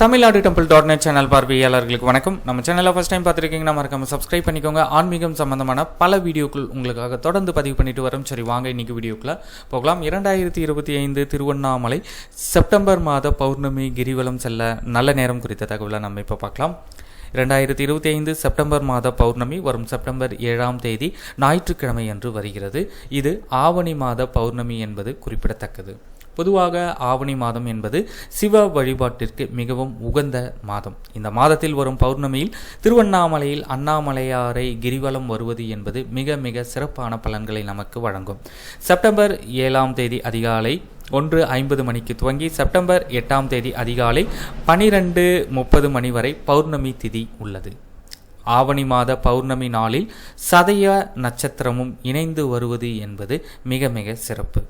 Tamil Nadu temple dot net channel பார்வையாளர்களுக்கு வணக்கம். நம்ம சேனலை ஃபஸ்ட் டைம் பார்த்துருக்கீங்கன்னா மறக்காம சப்ஸ்கிரைப் பண்ணிக்கோங்க. ஆன்மீகம் சம்பந்தமான பல வீடியோக்கள் உங்களுக்காக தொடர்ந்து பதிவு பண்ணிட்டு வரோம். சரி வாங்க இன்னைக்கு வீடியோக்குள்ள போகலாம். இரண்டாயிரத்தி இருபத்தி ஐந்து திருவண்ணாமலை செப்டம்பர் மாத பௌர்ணமி கிரிவலம் செல்ல நல்ல நேரம் குறித்த தகவலை நம்ம இப்போ பார்க்கலாம். இரண்டாயிரத்தி இருபத்தி ஐந்து செப்டம்பர் மாத பௌர்ணமி வரும் செப்டம்பர் ஏழாம் தேதி ஞாயிற்றுக்கிழமை அன்று வருகிறது. இது ஆவணி மாத பௌர்ணமி என்பது குறிப்பிடத்தக்கது. பொதுவாக ஆவணி மாதம் என்பது சிவ வழிபாட்டிற்கு மிகவும் உகந்த மாதம். இந்த மாதத்தில் வரும் பௌர்ணமியில் திருவண்ணாமலையில் அண்ணாமலையாரை கிரிவலம் வருவது என்பது மிக மிக சிறப்பான பலன்களை நமக்கு வழங்கும். செப்டம்பர் ஏழாம் தேதி அதிகாலை ஒன்று ஐம்பது மணிக்கு துவங்கி செப்டம்பர் எட்டாம் தேதி அதிகாலை பனிரெண்டு முப்பது மணி வரை பௌர்ணமி திதி உள்ளது. ஆவணி மாத பௌர்ணமி நாளில் சதய நட்சத்திரமும் இணைந்து வருவது என்பது மிக மிக சிறப்பு.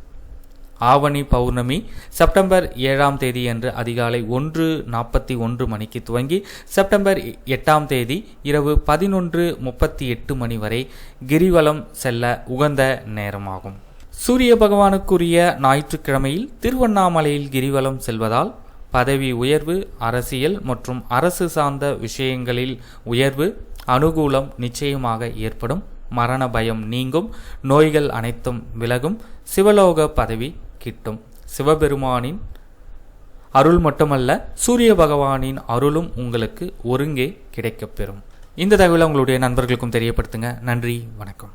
ஆவணி பௌர்ணமி செப்டம்பர் ஏழாம் தேதி அன்று அதிகாலை ஒன்று நாற்பத்தி ஒன்று மணிக்கு துவங்கி செப்டம்பர் எட்டாம் தேதி இரவு பதினொன்று முப்பத்தி எட்டு மணி வரை கிரிவலம் செல்ல உகந்த நேரமாகும். சூரிய பகவானுக்குரிய ஞாயிற்றுக்கிழமையில் திருவண்ணாமலையில் கிரிவலம் செல்வதால் பதவி உயர்வு அரசியல் மற்றும் அரசு சார்ந்த விஷயங்களில் உயர்வு அனுகூலம் நிச்சயமாக ஏற்படும். மரண பயம் நீங்கும். நோய்கள் அனைத்தும் விலகும். சிவலோக பதவி கிட்டும். சிவபெருமானின் அருள் மட்டுமல்ல சூரிய பகவானின் அருளும் உங்களுக்கு ஒருங்கே கிடைக்கப்பெறும். இந்த தகவலை உங்களுடைய நண்பர்களுக்கும் தெரியப்படுத்துங்க. நன்றி வணக்கம்.